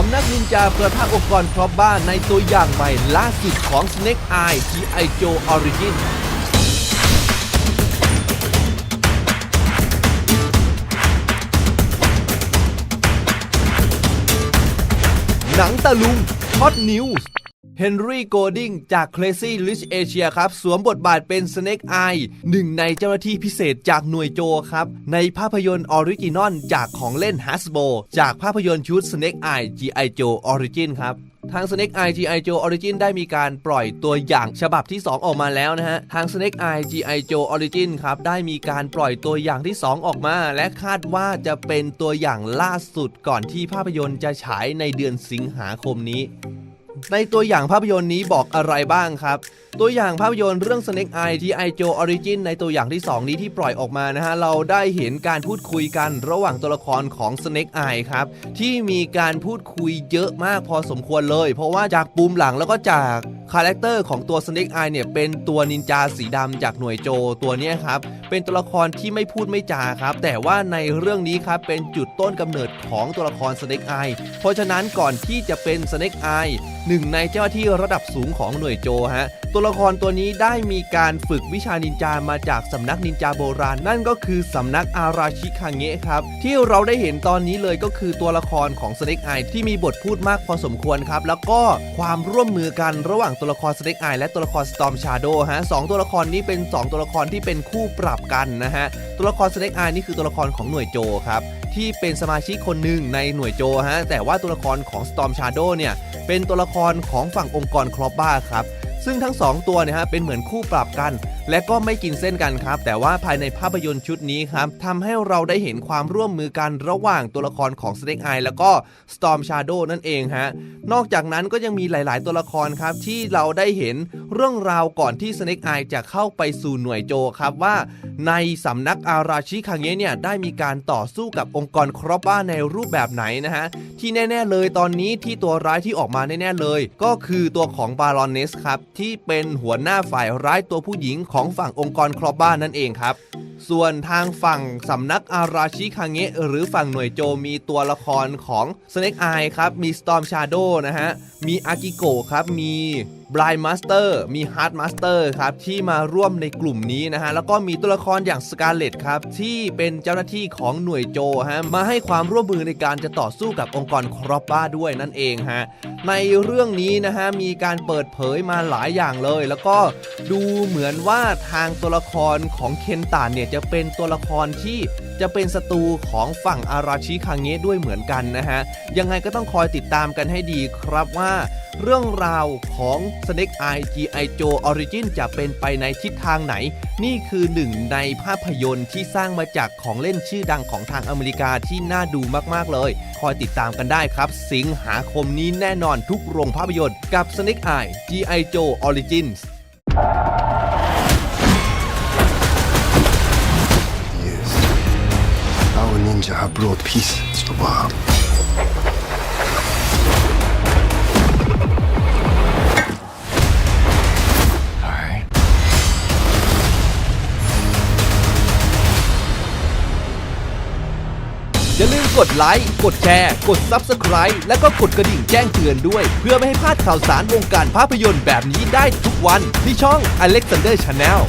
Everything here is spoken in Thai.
สำนักนินจาประทะองค์กรครอบบ้านในตัวอย่างใหม่ล่าสุดของ Snake Eye G.I. Joe Origin หนังตะลุงฮอตนิวส์ เฮนรี่โกดิงจาก Crazy Rich Asia ครับ สวมบทบาทเป็น Snake Eye หนึ่งในเจ้าหน้าที่พิเศษจากหน่วยโจครับ ในภาพยนตร์ออริจินอลจากของเล่น Hasbro จากภาพยนตร์ชุด Snake Eye G.I. Joe Origin ครับทาง Snake Eye G.I. Joe Origin ได้มีการปล่อยตัวอย่างฉบับที่ 2 ออกมาแล้วนะฮะ ทาง Snake Eye G.I. Joe Origin ครับ ได้มีการปล่อยตัวอย่างที่ 2 ออกมา และคาดว่าจะเป็นตัวอย่างล่าสุดก่อนที่ภาพยนตร์จะฉายในเดือนสิงหาคมนี้ ในตัวอย่างภาพยนตร์นี้บอกอะไรบ้างครับ ตัวอย่างภาพยนตร์เรื่อง Snake Eye G.I. Joe Origin ในตัวอย่างที่ 2 นี้ที่ปล่อยออกมานะฮะ เราได้เห็นการพูดคุยกันระหว่างตัวละครของ Snake Eye ครับ ที่มีการพูดคุยเยอะมากพอสมควรเลย เพราะว่าจากปูมหลังแล้วก็จาก คาแรคเตอร์ของตัว Snake Eye เนี่ยเป็นตัวนินจาสีดำจากหน่วยโจตัวนี้ครับ เป็นตัวละครที่ไม่พูดไม่จาครับ แต่ว่าในเรื่องนี้ครับเป็นจุดต้นกำเนิดของตัวละคร Snake Eye เพราะฉะนั้นก่อนที่จะเป็น Snake Eye หนึ่งในเจ้าที่ระดับสูงของหน่วยโจฮะตัวละครตัวนี้ได้มีการฝึกวิชานินจามาจากสำนักนินจาโบราณ นั่นก็คือสำนักอาราชิคาเงะครับ ที่เราได้เห็นตอนนี้เลยก็คือตัวละครของ Snake Eye ที่มีบทพูดมากพอสมควรครับแล้วก็ความร่วมมือกันระหว่างตัวละคร Snake Eye และตัวละคร Storm Shadow ฮะสองตัวละครนี้เป็น 2 ตัวละครที่เป็นคู่ปรับกันนะฮะ ตัวละคร Snake Eye นี่คือตัวละครของหน่วยโจครับที่เป็นสมาชิกคนหนึ่งในหน่วยโจฮะแต่ว่าตัวละครของ Storm Shadow เนี่ยเป็นตัวละครของฝั่งองค์กรครอบบ้าครับ ซึ่งทั้ง 2 ตัวเนี่ยฮะเป็นเหมือนคู่ปรับกัน และก็ไม่กินเส้นกันครับ แต่ว่าภายในภาพยนตร์ชุดนี้ครับทำให้เราได้เห็นความร่วมมือกันระหว่างตัวละครของ Snake Eye แล้วก็ Storm Shadow นั่นเองฮะนอกจากนั้นก็ยังมีหลาย ๆ ตัวละครครับที่เราได้เห็นเรื่องราวก่อนที่ Snake Eye จะเข้าไปสู่หน่วยโจครับว่า ในสำนักอาราชิคังเงะเนี่ยได้มีการต่อสู้กับองค์กรครอบบ้าในรูปแบบไหนนะฮะที่แน่ ๆ เลยตอนนี้ที่ตัวร้ายที่ออกมาแน่ ๆ เลย ก็คือตัวของบารอนเนสครับที่เป็นหัวหน้าฝ่ายร้ายตัวผู้หญิงของฝั่งองค์กรครอบบ้านนั่นเองครับ ส่วนทางฝั่งสำนักอาราชิคังเงะหรือฝั่งหน่วยโจมีตัวละครของ Snake Eye ครับ มี Storm Shadow นะฮะ มีอากิโกะครับ มี Blind Master มี Heart Master ครับที่มาร่วมในกลุ่มนี้นะฮะแล้วก็มีตัวละครอย่าง Scarlet ครับที่เป็นเจ้าหน้าที่ของหน่วยโจฮะมาให้ความร่วมมือในการจะต่อสู้กับองค์กรครอบบ้าด้วยนั่นเองฮะในเรื่องนี้นะฮะมีการเปิดเผยมาหลายอย่างเลย แล้วก็ดูเหมือนว่าทางตัวละครของเคนตานเนี่ยจะเป็นตัวละครที่ จะเป็นศัตรูของฝั่งอาราชิคังเงะด้วยเหมือนกันนะฮะ ยังไงก็ต้องคอยติดตามกันให้ดีครับว่า เรื่องราวของ Snake Eye G.I. Joe Origin จะเป็นไปในทิศทางไหน นี่คือหนึ่งในภาพยนตร์ที่สร้างมาจากของเล่นชื่อดังของทางอเมริกาที่น่าดูมากๆเลย คอยติดตามกันได้ครับ สิงหาคมนี้แน่นอนทุกโรงภาพยนตร์กับ Snake Eye G.I. Joe Origins ninja have brought peace to the world. Alright. อย่าลืมกดไลค์กดแชร์ กด Subscribe และก็กดกระดิ่งแจ้งเตือนด้วย เพื่อไม่ให้พลาดข่าวสารวงการภาพยนตร์แบบนี้ได้ทุกวันที่ช่อง Alexander Channel